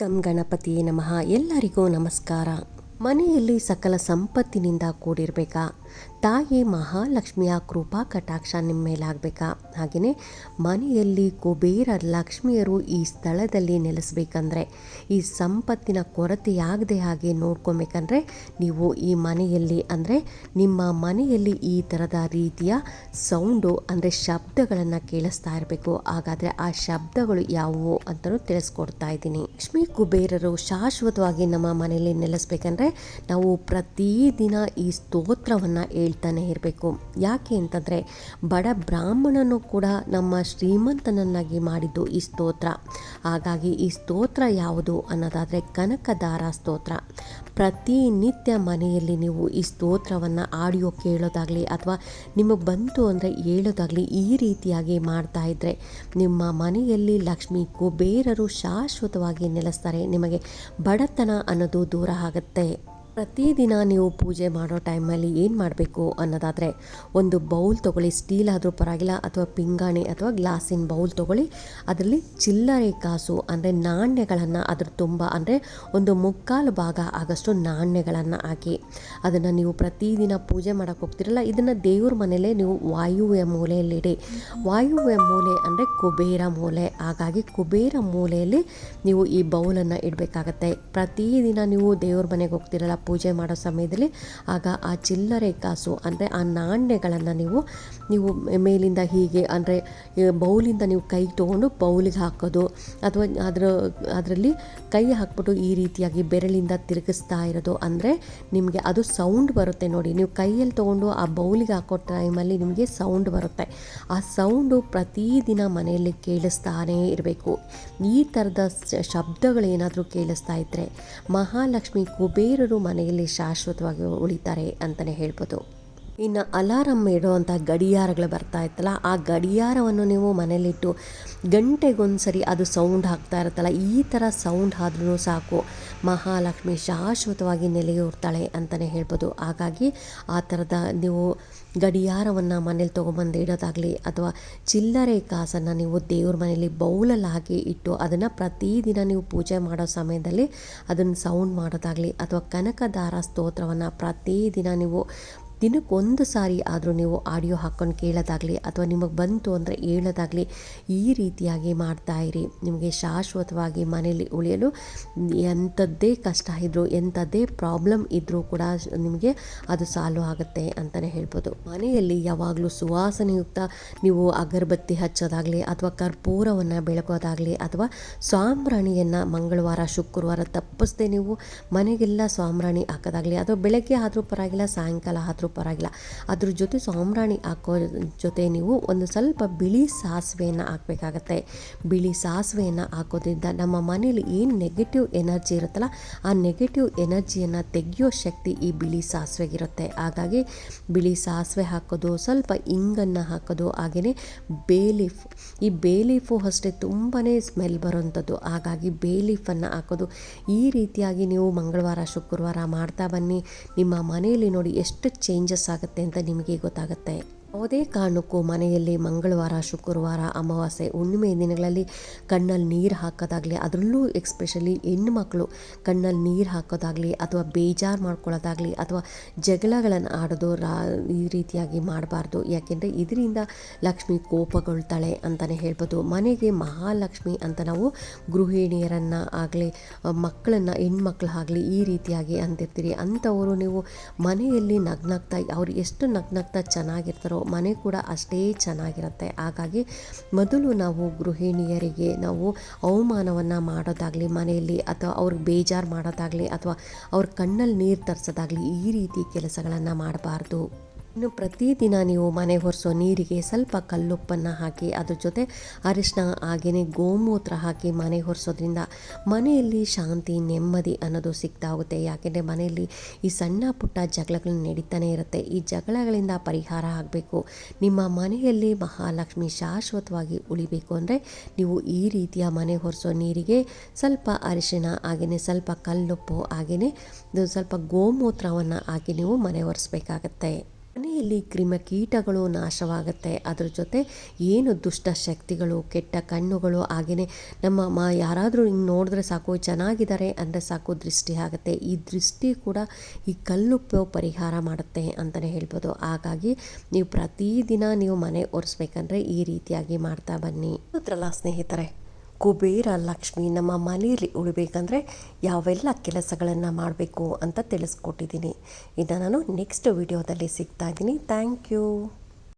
ಗಂ ಗಣಪತಿ ನಮಃ. ಎಲ್ಲರಿಗೂ ನಮಸ್ಕಾರ. ಮನೆಯಲ್ಲಿ ಸಕಲ ಸಂಪತ್ತಿನಿಂದ ಕೂಡಿರಬೇಕಾ? ತಾಯಿ ಮಹಾಲಕ್ಷ್ಮಿಯ ಕೃಪಾ ಕಟಾಕ್ಷ ನಿಮ್ಮ ಮೇಲಾಗಬೇಕಾ ಹಾಗೆಯೇ ಮನೆಯಲ್ಲಿ ಕುಬೇರ ಲಕ್ಷ್ಮಿಯರು ಈ ಸ್ಥಳದಲ್ಲಿ ನೆಲೆಸಬೇಕಂದ್ರೆ, ಈ ಸಂಪತ್ತಿನ ಕೊರತೆಯಾಗದೆ ಹಾಗೆ ನೋಡ್ಕೊಬೇಕಂದ್ರೆ ನೀವು ಈ ಮನೆಯಲ್ಲಿ ಅಂದರೆ ನಿಮ್ಮ ಮನೆಯಲ್ಲಿ ಈ ಥರದ ರೀತಿಯ ಸೌಂಡು ಅಂದರೆ ಶಬ್ದಗಳನ್ನು ಕೇಳಿಸ್ತಾ ಇರಬೇಕು. ಹಾಗಾದರೆ ಆ ಶಬ್ದಗಳು ಯಾವುವು ಅಂತಲೂ ತಿಳಿಸ್ಕೊಡ್ತಾ ಇದ್ದೀನಿ. ಲಕ್ಷ್ಮಿ ಕುಬೇರರು ಶಾಶ್ವತವಾಗಿ ನಮ್ಮ ಮನೆಯಲ್ಲಿ ನೆಲೆಸಬೇಕಂದ್ರೆ ನಾವು ಪ್ರತಿದಿನ ಈ ಸ್ತೋತ್ರವನ್ನು ಹೇಳ್ತಾನೆ ಇರಬೇಕು. ಯಾಕೆ ಅಂತಂದರೆ ಬಡ ಬ್ರಾಹ್ಮಣನು ಕೂಡ ನಮ್ಮ ಶ್ರೀಮಂತನನ್ನಾಗಿ ಮಾಡಿದ್ದು ಈ ಸ್ತೋತ್ರ. ಹಾಗಾಗಿ ಈ ಸ್ತೋತ್ರ ಯಾವುದು ಅನ್ನೋದಾದರೆ ಕನಕದಾರ ಸ್ತೋತ್ರ. ಪ್ರತಿನಿತ್ಯ ಮನೆಯಲ್ಲಿ ನೀವು ಈ ಸ್ತೋತ್ರವನ್ನು ಆಡಿಯೋ ಕೇಳೋದಾಗಲಿ ಅಥವಾ ನಿಮಗೆ ಬಂತು ಅಂದರೆ ಹೇಳೋದಾಗಲಿ ಈ ರೀತಿಯಾಗಿ ಮಾಡ್ತಾ ಇದ್ದರೆ ನಿಮ್ಮ ಮನೆಯಲ್ಲಿ ಲಕ್ಷ್ಮಿ ಕುಬೇರರು ಶಾಶ್ವತವಾಗಿ ನೆಲೆಸ್ತಾರೆ. ನಿಮಗೆ ಬಡತನ ಅನ್ನೋದು ದೂರ ಆಗುತ್ತೆ. ಪ್ರತಿದಿನ ನೀವು ಪೂಜೆ ಮಾಡೋ ಟೈಮಲ್ಲಿ ಏನು ಮಾಡಬೇಕು ಅನ್ನೋದಾದರೆ ಒಂದು ಬೌಲ್ ತೊಗೊಳ್ಳಿ, ಸ್ಟೀಲ್ ಆದರೂ ಪರವಾಗಿಲ್ಲ ಅಥವಾ ಪಿಂಗಾಣಿ ಅಥವಾ ಗ್ಲಾಸಿನ ಬೌಲ್ ತೊಗೊಳ್ಳಿ. ಅದರಲ್ಲಿ ಚಿಲ್ಲರೆ ಕಾಸು ಅಂದರೆ ನಾಣ್ಯಗಳನ್ನು ಅದ್ರ ತುಂಬ ಅಂದರೆ ಒಂದು ಮುಕ್ಕಾಲು ಭಾಗ ಆಗಷ್ಟು ನಾಣ್ಯಗಳನ್ನು ಹಾಕಿ ಅದನ್ನು ನೀವು ಪ್ರತಿದಿನ ಪೂಜೆ ಮಾಡೋಕೆ ಹೋಗ್ತಿರಲ್ಲ, ಇದನ್ನು ದೇವ್ರ ಮನೆಯಲ್ಲೇ ನೀವು ವಾಯುವ್ಯ ಮೂಲೆಯಲ್ಲಿಡಿ. ವಾಯುವ್ಯ ಮೂಲೆ ಅಂದರೆ ಕುಬೇರ ಮೂಲೆ. ಹಾಗಾಗಿ ಕುಬೇರ ಮೂಲೆಯಲ್ಲಿ ನೀವು ಈ ಬೌಲನ್ನು ಇಡಬೇಕಾಗತ್ತೆ. ಪ್ರತಿದಿನ ನೀವು ದೇವ್ರ ಮನೆಗೆ ಹೋಗ್ತಿರಲ್ಲ ಪೂಜೆ ಮಾಡೋ ಸಮಯದಲ್ಲಿ ಆಗ ಆ ಚಿಲ್ಲರೆ ಕಾಸು, ಅಂದರೆ ಆ ನಾಣ್ಯಗಳನ್ನು ನೀವು ನೀವು ಮೇಲಿಂದ ಹೀಗೆ, ಅಂದರೆ ಬೌಲಿಂದ ನೀವು ಕೈ ತೊಗೊಂಡು ಬೌಲಿಗೆ ಹಾಕೋದು, ಅಥವಾ ಅದರ, ಅದರಲ್ಲಿ ಕೈ ಹಾಕ್ಬಿಟ್ಟು ಈ ರೀತಿಯಾಗಿ ಬೆರಳಿಂದ ತಿರುಗಿಸ್ತಾ ಇರೋದು, ಅಂದರೆ ನಿಮಗೆ ಅದು ಸೌಂಡ್ ಬರುತ್ತೆ ನೋಡಿ. ನೀವು ಕೈಯಲ್ಲಿ ತೊಗೊಂಡು ಆ ಬೌಲಿಗೆ ಹಾಕೋ ಟೈಮಲ್ಲಿ ನಿಮಗೆ ಸೌಂಡ್ ಬರುತ್ತೆ. ಆ ಸೌಂಡು ಪ್ರತಿದಿನ ಮನೆಯಲ್ಲಿ ಕೇಳಿಸ್ತಾನೇ ಇರಬೇಕು. ಈ ಥರದ ಶಬ್ದಗಳೇನಾದರೂ ಕೇಳಿಸ್ತಾ ಇದ್ದರೆ ಮಹಾಲಕ್ಷ್ಮಿ ಕುಬೇರರು ಮನೆಯಲ್ಲಿ ಶಾಶ್ವತವಾಗಿ ಉಳಿತಾರೆ ಅಂತಲೇ ಹೇಳ್ಬೋದು. ಇನ್ನು ಅಲಾರಂ ಇಡುವಂಥ ಗಡಿಯಾರಗಳು ಬರ್ತಾ ಇತ್ತಲ್ಲ, ಆ ಗಡಿಯಾರವನ್ನು ನೀವು ಮನೇಲಿಟ್ಟು ಗಂಟೆಗೊಂದ್ಸರಿ ಅದು ಸೌಂಡ್ ಹಾಕ್ತಾ ಇರುತ್ತಲ್ಲ, ಈ ಥರ ಸೌಂಡ್ ಆದ್ರೂ ಸಾಕು, ಮಹಾಲಕ್ಷ್ಮಿ ಶಾಶ್ವತವಾಗಿ ನೆಲೆಯೂರ್ತಾಳೆ ಅಂತಲೇ ಹೇಳ್ಬೋದು. ಹಾಗಾಗಿ ಆ ಥರದ ನೀವು ಗಡಿಯಾರವನ್ನು ಮನೇಲಿ ತೊಗೊಂಬಂದು ಇಡೋದಾಗಲಿ ಅಥವಾ ಚಿಲ್ಲರೆ ಕಾಸನ್ನು ನೀವು ದೇವ್ರ ಮನೆಯಲ್ಲಿ ಬೌಲಲ್ಲಿ ಹಾಕಿ ಇಟ್ಟು ಅದನ್ನು ಪ್ರತಿದಿನ ನೀವು ಪೂಜೆ ಮಾಡೋ ಸಮಯದಲ್ಲಿ ಅದನ್ನು ಸೌಂಡ್ ಮಾಡೋದಾಗಲಿ ಅಥವಾ ಕನಕದಾರ ಸ್ತೋತ್ರವನ್ನು ಪ್ರತಿದಿನ ನೀವು ದಿನಕ್ಕೊಂದು ಸಾರಿ ಆದರೂ ನೀವು ಆಡಿಯೋ ಹಾಕ್ಕೊಂಡು ಕೇಳೋದಾಗಲಿ ಅಥವಾ ನಿಮಗೆ ಬಂತು ಅಂದರೆ ಹೇಳೋದಾಗಲಿ ಈ ರೀತಿಯಾಗಿ ಮಾಡ್ತಾ ಇರಿ. ನಿಮಗೆ ಶಾಶ್ವತವಾಗಿ ಮನೆಯಲ್ಲಿ ಉಳಿಯಲು ಎಂಥದ್ದೇ ಕಷ್ಟ ಇದ್ದರೂ ಎಂಥದ್ದೇ ಪ್ರಾಬ್ಲಮ್ ಇದ್ದರೂ ಕೂಡ ನಿಮಗೆ ಅದು ಸಾಲ್ವ್ ಆಗುತ್ತೆ ಅಂತಲೇ ಹೇಳ್ಬೋದು. ಮನೆಯಲ್ಲಿ ಯಾವಾಗಲೂ ಸುವಾಸನೆಯುಕ್ತ ನೀವು ಅಗರಬತ್ತಿ ಹಚ್ಚೋದಾಗಲಿ ಅಥವಾ ಕರ್ಪೂರವನ್ನು ಬೆಳಗೋದಾಗಲಿ ಅಥವಾ ಸಾಂಬ್ರಾಣಿಯನ್ನು ಮಂಗಳವಾರ, ಶುಕ್ರವಾರ ತಪ್ಪಿಸ್ದೆ ನೀವು ಮನೆಗೆಲ್ಲ ಸಾಂಬ್ರಾಣಿ ಹಾಕೋದಾಗಲಿ ಅಥವಾ ಬೆಳಗ್ಗೆ ಆದರೂ ಪರವಾಗಿಲ್ಲ, ಸಾಯಂಕಾಲ ಆದರೂ ಪರವಾಗಿಲ್ಲ. ಅದ್ರ ಜೊತೆ ಸಾಂಬ್ರಾಣಿ ಹಾಕೋ ಜೊತೆ ನೀವು ಒಂದು ಸ್ವಲ್ಪ ಬಿಳಿ ಸಾಸಿವೆಯನ್ನು ಹಾಕಬೇಕಾಗತ್ತೆ. ಬಿಳಿ ಸಾಸಿವೆಯನ್ನು ಹಾಕೋದ್ರಿಂದ ನಮ್ಮ ಮನೇಲಿ ಏನು ನೆಗೆಟಿವ್ ಎನರ್ಜಿ ಇರುತ್ತಲ್ಲ, ಆ ನೆಗೆಟಿವ್ ಎನರ್ಜಿಯನ್ನು ತೆಗೆಯೋ ಶಕ್ತಿ ಈ ಬಿಳಿ ಸಾಸಿವೆಗಿರುತ್ತೆ. ಹಾಗಾಗಿ ಬಿಳಿ ಸಾಸಿವೆ ಹಾಕೋದು, ಸ್ವಲ್ಪ ಇಂಗನ್ನು ಹಾಕೋದು ಹಾಗೆಯೇ ಬೇಲೀಫ್. ಈ ಬೇಲೀಫು ಅಷ್ಟೇ ತುಂಬಾ ಸ್ಮೆಲ್ ಬರೋವಂಥದ್ದು. ಹಾಗಾಗಿ ಬೇಲೀಫನ್ನು ಹಾಕೋದು. ಈ ರೀತಿಯಾಗಿ ನೀವು ಮಂಗಳವಾರ, ಶುಕ್ರವಾರ ಮಾಡ್ತಾ ಬನ್ನಿ. ನಿಮ್ಮ ಮನೆಯಲ್ಲಿ ನೋಡಿ ಎಷ್ಟು ಚೇಂಜಸ್ ಆಗುತ್ತೆ ಅಂತ ನಿಮಗೆ ಗೊತ್ತಾಗುತ್ತೆ. ಯಾವುದೇ ಕಾರಣಕ್ಕೂ ಮನೆಯಲ್ಲಿ ಮಂಗಳವಾರ, ಶುಕ್ರವಾರ, ಅಮಾವಾಸ್ಯೆ, ಹುಣ್ಣಿಮೆ ದಿನಗಳಲ್ಲಿ ಕಣ್ಣಲ್ಲಿ ನೀರು ಹಾಕೋದಾಗಲಿ, ಅದರಲ್ಲೂ ಎಕ್ಸ್ಪೆಷಲಿ ಹೆಣ್ಣುಮಕ್ಕಳು ಕಣ್ಣಲ್ಲಿ ನೀರು ಹಾಕೋದಾಗಲಿ ಅಥವಾ ಬೇಜಾರು ಮಾಡ್ಕೊಳ್ಳೋದಾಗಲಿ ಅಥವಾ ಜಗಳಗಳನ್ನು ಆಡೋದು ರಾ, ಈ ರೀತಿಯಾಗಿ ಮಾಡಬಾರ್ದು. ಯಾಕೆಂದರೆ ಇದರಿಂದ ಲಕ್ಷ್ಮಿ ಕೋಪಗೊಳ್ತಾಳೆ ಅಂತಲೇ ಹೇಳ್ಬೋದು. ಮನೆಗೆ ಮಹಾಲಕ್ಷ್ಮಿ ಅಂತ ನಾವು ಗೃಹಿಣಿಯರನ್ನು ಆಗಲಿ, ಮಕ್ಕಳನ್ನು, ಹೆಣ್ಮಕ್ಳು ಆಗಲಿ ಈ ರೀತಿಯಾಗಿ ಅಂತಿರ್ತೀರಿ. ಅಂಥವರು ನೀವು ಮನೆಯಲ್ಲಿ ನಗ್ನಗ್ತಾ, ಅವ್ರು ಎಷ್ಟು ನಗ್ನಗ್ತಾ ಚೆನ್ನಾಗಿರ್ತಾರೋ ಮನೆ ಕೂಡ ಅಷ್ಟೇ ಚೆನ್ನಾಗಿರುತ್ತೆ. ಹಾಗಾಗಿ ಮೊದಲು ನಾವು ಗೃಹಿಣಿಯರಿಗೆ ನಾವು ಅವಮಾನವನ್ನು ಮಾಡೋದಾಗಲಿ, ಮನೆಯಲ್ಲಿ ಅಥವಾ ಅವ್ರಿಗೆ ಬೇಜಾರು ಮಾಡೋದಾಗಲಿ ಅಥವಾ ಅವ್ರ ಕಣ್ಣಲ್ಲಿ ನೀರು ತರಿಸೋದಾಗಲಿ ಈ ರೀತಿ ಕೆಲಸಗಳನ್ನು ಮಾಡಬಾರ್ದು. ಇನ್ನು ಪ್ರತಿದಿನ ನೀವು ಮನೆ ಒರೆಸೋ ನೀರಿಗೆ ಸ್ವಲ್ಪ ಕಲ್ಲುಪ್ಪನ್ನು ಹಾಕಿ, ಅದ್ರ ಜೊತೆ ಅರಿಶಿನ ಹಾಗೆಯೇ ಗೋಮೂತ್ರ ಹಾಕಿ ಮನೆ ಒರೆಸೋದ್ರಿಂದ ಮನೆಯಲ್ಲಿ ಶಾಂತಿ, ನೆಮ್ಮದಿ ಅನ್ನೋದು ಸಿಗ್ತಾ ಹೋಗುತ್ತೆ ಯಾಕೆಂದರೆ ಮನೆಯಲ್ಲಿ ಈ ಸಣ್ಣ ಪುಟ್ಟ ಜಗಳಗಳು ನಡೀತಾನೆ ಇರುತ್ತೆ. ಈ ಜಗಳಗಳಿಂದ ಪರಿಹಾರ ಆಗಬೇಕು. ನಿಮ್ಮ ಮನೆಯಲ್ಲಿ ಮಹಾಲಕ್ಷ್ಮಿ ಶಾಶ್ವತವಾಗಿ ಉಳಿಬೇಕು ಅಂದರೆ ನೀವು ಈ ರೀತಿಯ ಮನೆ ಒರೆಸೋ ನೀರಿಗೆ ಸ್ವಲ್ಪ ಅರಿಶಿನ ಹಾಗೆಯೇ ಸ್ವಲ್ಪ ಕಲ್ಲುಪ್ಪು ಹಾಗೆಯೇ ಸ್ವಲ್ಪ ಗೋಮೂತ್ರವನ್ನು ಹಾಕಿ ನೀವು ಮನೆ ಒರೆಸ್ಬೇಕಾಗತ್ತೆ. ಮನೆಯಲ್ಲಿ ಕ್ರಿಮಿಕೀಟಗಳು ನಾಶವಾಗುತ್ತೆ. ಅದ್ರ ಜೊತೆ ಏನು ದುಷ್ಟ ಶಕ್ತಿಗಳು, ಕೆಟ್ಟ ಕಣ್ಣುಗಳು ಹಾಗೆಯೇ ನಮ್ಮ ಮ ಯಾರಾದರೂ ಹಿಂಗೆ ನೋಡಿದ್ರೆ ಸಾಕು, ಚೆನ್ನಾಗಿದ್ದಾರೆ ಅಂದರೆ ಸಾಕು ದೃಷ್ಟಿ ಆಗುತ್ತೆ. ಈ ದೃಷ್ಟಿ ಕೂಡ ಈ ಕಲ್ಲುಪ್ಪು ಪರಿಹಾರ ಮಾಡುತ್ತೆ ಅಂತಲೇ ಹೇಳ್ಬೋದು. ಹಾಗಾಗಿ ನೀವು ಪ್ರತಿದಿನ ನೀವು ಮನೆ ಒರೆಸ್ಬೇಕಂದ್ರೆ ಈ ರೀತಿಯಾಗಿ ಮಾಡ್ತಾ ಬನ್ನಿ. ಹತ್ರಲ್ಲ ಸ್ನೇಹಿತರೆ ಕುಬೇರ ಲಕ್ಷ್ಮಿ ನಮ್ಮ ಮನೆಯಲ್ಲಿ ಉಳಿಬೇಕಂದ್ರೆ ಯಾವೆಲ್ಲ ಕೆಲಸಗಳನ್ನು ಮಾಡಬೇಕು ಅಂತ ತಿಳಿಸ್ಕೊಟ್ಟಿದ್ದೀನಿ. ಇನ್ನು ನಾನು ನೆಕ್ಸ್ಟ್ ವಿಡಿಯೋದಲ್ಲಿ ಸಿಗ್ತಾ ಇದ್ದೀನಿ. Thank you